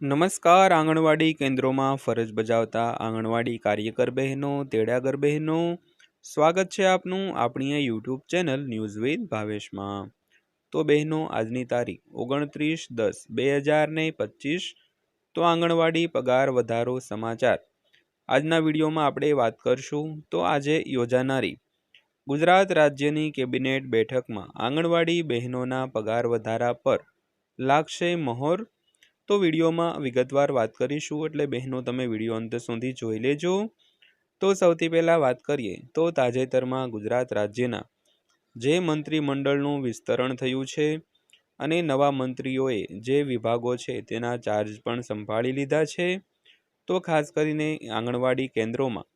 નમસ્કાર, આંગણવાડી કેન્દ્રોમાં ફરજ બજાવતા આંગણવાડી કાર્યકર બહેનો, તેડાગર બહેનો. સ્વાગત છે આપનું આપણી યુટ્યુબ ચેનલ ન્યૂઝ વિથ ભાવેશમાં. તો બહેનો, આજની તારીખ ઓગણત્રીસ દસ બે હજાર ને પચીસ. તો આંગણવાડી પગાર વધારો સમાચાર. આજના વિડીયોમાં આપણે વાત કરશું તો આજે યોજાનારી ગુજરાત રાજ્યની કેબિનેટ બેઠકમાં આંગણવાડી બહેનોના પગાર વધારા પર લાગશે મહોર. તો વિડીયોમાં વિગતવાર વાત કરીશું, એટલે બહેનો તમે વીડિયો અંત સુધી જોઈ લેજો. તો સૌથી પહેલાં વાત કરીએ, તો તાજેતરમાં ગુજરાત રાજ્યના જે મંત્રીમંડળનું વિસ્તરણ થયું છે અને નવા મંત્રીઓએ જે વિભાગો છે તેના ચાર્જ પણ સંભાળી લીધા છે. તો ખાસ કરીને આંગણવાડી કેન્દ્રોમાં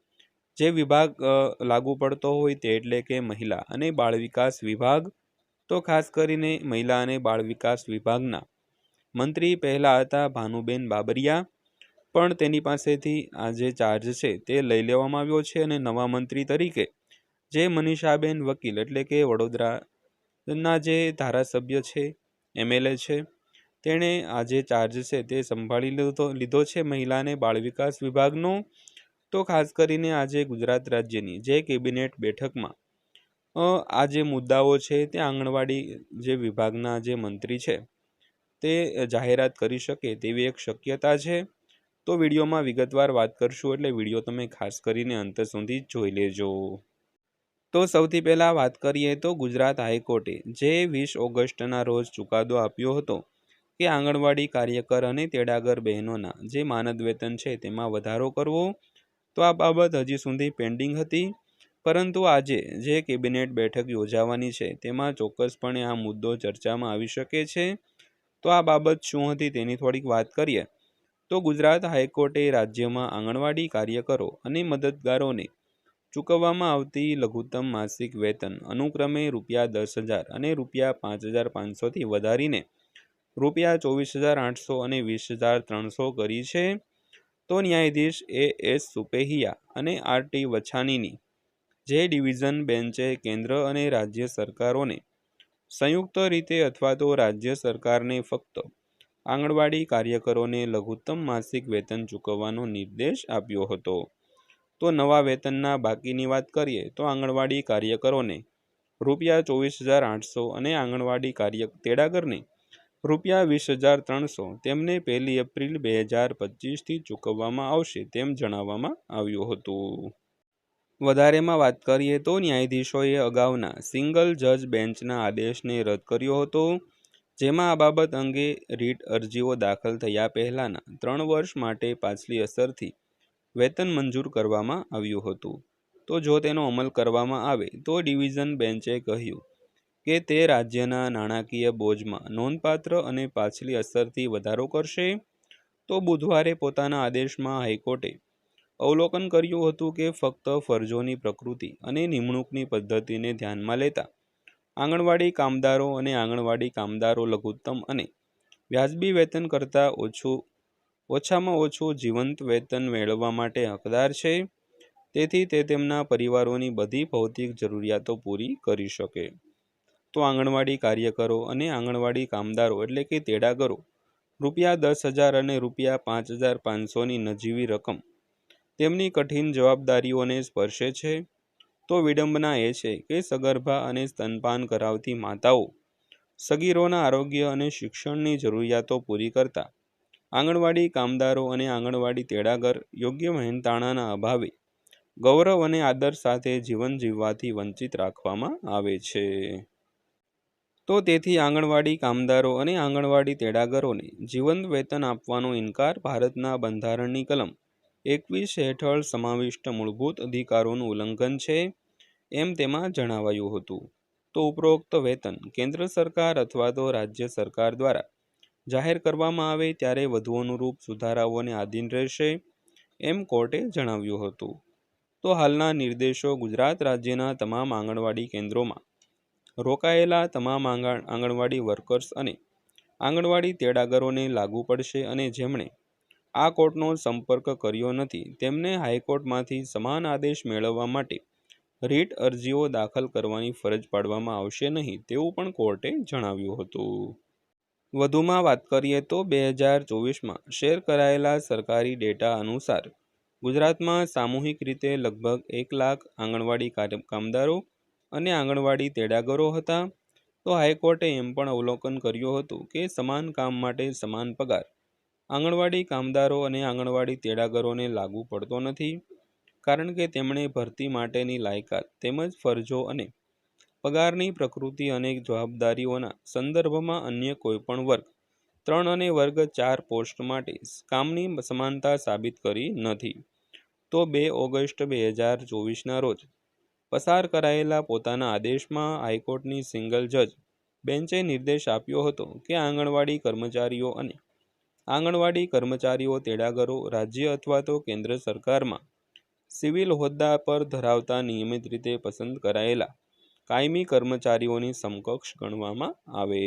જે વિભાગ લાગુ પડતો હોય તે એટલે કે મહિલા અને બાળ વિકાસ વિભાગ. તો ખાસ કરીને મહિલા અને બાળ વિકાસ વિભાગના મંત્રી પહેલાં હતા ભાનુબેન બાબરિયા. પણ તેની પાસેથી આ જે ચાર્જ છે તે લઈ લેવામાં આવ્યો છે અને નવા મંત્રી તરીકે જે મનીષાબેન વકીલ એટલે કે વડોદરાના જે ધારાસભ્ય છે એમએલએ છે, તેણે આ જે ચાર્જ છે તે સંભાળી લીધો લીધો છે મહિલાને બાળ વિકાસ વિભાગનો. તો ખાસ કરીને આજે ગુજરાત રાજ્યની જે કેબિનેટ બેઠકમાં આ જે મુદ્દાઓ છે તે આંગણવાડી જે વિભાગના જે મંત્રી છે તે જાહેરાત કરી શકે તેવી એક શક્યતા છે. તો વિડીયોમાં વિગતવાર વાત કરશું એટલે વીડિયો તમે ખાસ કરીને અંત સુધી જોઈ લેજો. તો સૌથી પહેલાં વાત કરીએ તો ગુજરાત હાઈકોર્ટે જે વીસ ઓગસ્ટના રોજ ચુકાદો આપ્યો હતો કે આંગણવાડી કાર્યકર અને તેડાગર બહેનોના જે માનદ વેતન છે તેમાં વધારો કરવો, તો આ બાબત હજી સુધી પેન્ડિંગ હતી. પરંતુ આજે જે કેબિનેટ બેઠક યોજાવાની છે તેમાં ચોક્કસપણે આ મુદ્દો ચર્ચામાં આવી શકે છે. તો આ બાબત શું હતી તેની થોડીક વાત કરીએ. તો ગુજરાત હાઈકોર્ટે રાજ્યમાં આંગણવાડી કાર્યકરો અને મદદગારોને ચૂકવવામાં આવતી લઘુત્તમ માસિક વેતન અનુક્રમે રૂપિયા દસ હજાર અને રૂપિયા પાંચ હજાર પાંચસોથી વધારીને રૂપિયા ચોવીસ હજાર આઠસો અને વીસ હજાર ત્રણસો કરી છે. તો ન્યાયાધીશ એ એસ સુપેહિયા અને આર ટી વછાનીની જે ડિવિઝન બેન્ચે કેન્દ્ર અને રાજ્ય સરકારોને સંયુક્ત રીતે અથવા તો રાજ્ય સરકારને ફક્ત આંગણવાડી કાર્યકરોને લઘુત્તમ માસિક વેતન ચૂકવવાનો નિર્દેશ આપ્યો હતો. તો નવા વેતનના બાકીની વાત કરીએ તો આંગણવાડી કાર્યકરોને રૂપિયા ચોવીસ હજાર આઠસો અને આંગણવાડી કાર્ય, તેડાગરને રૂપિયા વીસ હજાર ત્રણસો તેમને પહેલી એપ્રિલ બે હજાર પચીસથી ચૂકવવામાં આવશે તેમ જણાવવામાં આવ્યું હતું. વધારેમાં વાત કરીએ તો ન્યાયાધીશોએ અગાઉના સિંગલ જજ બેન્ચના આદેશને રદ કર્યો હતો, જેમાં આ બાબત અંગે રીટ અરજીઓ દાખલ થયા પહેલાંના ત્રણ વર્ષ માટે પાછલી અસરથી વેતન મંજૂર કરવામાં આવ્યું હતું. તો જો તેનો અમલ કરવામાં આવે તો ડિવિઝન બેન્ચે કહ્યું કે તે રાજ્યના નાણાકીય બોજમાં નોંધપાત્ર અને પાછલી અસરથી વધારો કરશે. તો બુધવારે પોતાના આદેશમાં હાઈકોર્ટે અવલોકન કર્યું હતું કે ફક્ત ફરજોની પ્રકૃતિ અને નિમણૂકની પદ્ધતિને ધ્યાનમાં લેતા આંગણવાડી કામદારો અને આંગણવાડી કામદારો લઘુત્તમ અને વ્યાજબી વેતન કરતાં ઓછું, ઓછામાં ઓછું જીવંત વેતન મેળવવા માટે હકદાર છે. તેથી તે તેમના પરિવારોની બધી ભૌતિક જરૂરિયાતો પૂરી કરી શકે. તો આંગણવાડી કાર્યકરો અને આંગણવાડી કામદારો એટલે કે તેડાગરો, રૂપિયા દસ હજાર અને રૂપિયા પાંચ હજાર પાંચસોની નજીવી રકમ તેમની કઠિન જવાબદારીઓને સ્પર્શે છે. તો વિડંબના એ છે કે સગર્ભા અને સ્તનપાન કરાવતી માતાઓ સગીરોના આરોગ્ય અને શિક્ષણની જરૂરિયાતો પૂરી કરતા, આંગણવાડી કામદારો અને આંગણવાડી તેડાગર યોગ્ય મહેનતાણાના અભાવે ગૌરવ અને આદર સાથે જીવન જીવવાથી વંચિત રાખવામાં આવે છે. તો તેથી આંગણવાડી કામદારો અને આંગણવાડી તેડાગરોને જીવંત વેતન આપવાનો ઇનકાર ભારતના બંધારણની કલમ એકવીસ હેઠળ સમાવિષ્ટ મૂળભૂત અધિકારોનું ઉલ્લંઘન છે એમ તેમાં જણાવાયું હતું. તો ઉપરોક્ત વેતન કેન્દ્ર સરકાર અથવા તો રાજ્ય સરકાર દ્વારા જાહેર કરવામાં આવે ત્યારે વધુ અનુરૂપ સુધારાઓને આધીન રહેશે એમ કોર્ટે જણાવ્યું હતું. તો હાલના નિર્દેશો ગુજરાત રાજ્યના તમામ આંગણવાડી કેન્દ્રોમાં રોકાયેલા તમામ આંગણ, આંગણવાડી વર્કર્સ અને આંગણવાડી તેડાગરોને લાગુ પડશે અને જેમણે આ કોર્ટનો સંપર્ક કર્યો નથી. તેમને હાઈકોર્ટમાંથી સમાન આદેશ મેળવવા માટે રીટ અરજીઓ દાખલ કરવાની ફરજ પાડવામાં આવશે નહીં, તેવું પણ કોર્ટે જણાવ્યું હતું. વધુમાં વાત કરીએ તો બે હજાર ચોવીસમાં શેર કરાયેલા સરકારી ડેટા અનુસાર ગુજરાતમાં સામૂહિક રીતે લગભગ એક લાખ આંગણવાડી કામદારો અને આંગણવાડી તેડાગરો હતા. તો હાઈકોર્ટે એમ પણ અવલોકન કર્યું હતું કે સમાન કામ માટે સમાન પગાર આંગણવાડી કામદારો અને આંગણવાડી તેડાગરોને લાગુ પડતો નથી, કારણ કે તેમણે ભરતી માટેની લાયકાત તેમજ ફરજો અને પગારની પ્રકૃતિ અને જવાબદારીઓના સંદર્ભમાં અન્ય કોઈપણ વર્ગ, ત્રણ અને વર્ગ ચાર પોસ્ટ માટે કામની સમાનતા સાબિત કરી નથી. તો બે ઓગસ્ટ બે હજાર ચોવીસના રોજ પસાર કરાયેલા પોતાના આદેશમાં હાઈકોર્ટની સિંગલ જજ બેન્ચે નિર્દેશ આપ્યો હતો કે આંગણવાડી કર્મચારીઓ અને આંગણવાડી કર્મચારીઓ, તેડાગરો, રાજ્ય અથવા તો કેન્દ્ર સરકારમાં સિવિલ હોદ્દા પર ધરાવતા નિયમિત રીતે પસંદ કરાયેલા કાયમી કર્મચારીઓની સમકક્ષ ગણવામાં આવે.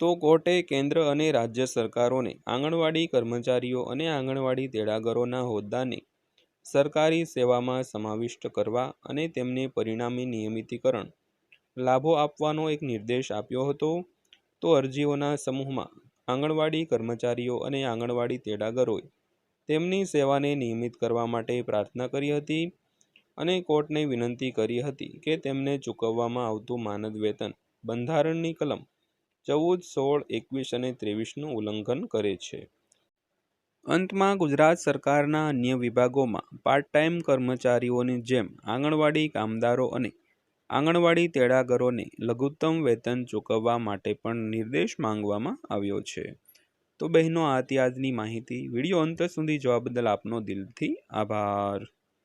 તો કોર્ટે કેન્દ્ર અને રાજ્ય સરકારોને આંગણવાડી કર્મચારીઓ અને આંગણવાડી તેડાગરોના હોદ્દાને સરકારી સેવામાં સમાવિષ્ટ કરવા અને તેમને પરિણામી નિયમિતીકરણ લાભો આપવાનો એક નિર્દેશ આપ્યો હતો. તો અરજીઓના સમૂહમાં આંગણવાડી કર્મચારીઓ અને આંગણવાડી તેડાગરોએ તેમની સેવાને નિયમિત કરવા માટે પ્રાર્થના કરી હતી અને કોર્ટને વિનંતી કરી હતી કે તેમને ચૂકવવામાં આવતું માનદ વેતન બંધારણની કલમ ચૌદ, સોળ, એકવીસ અને ત્રેવીસનું ઉલ્લંઘન કરે છે. અંતમાં ગુજરાત સરકારના અન્ય વિભાગોમાં પાર્ટ ટાઈમ કર્મચારીઓની જેમ આંગણવાડી કામદારો અને આંગણવાડી તેડાગરોને લઘુત્તમ વેતન ચૂકવવા માટે પણ નિર્દેશ માંગવામાં આવ્યો છે. તો બહેનો, આ હતી આજની માહિતી. વીડિયો અંત સુધી જોવા બદલ આપનો દિલથી આભાર.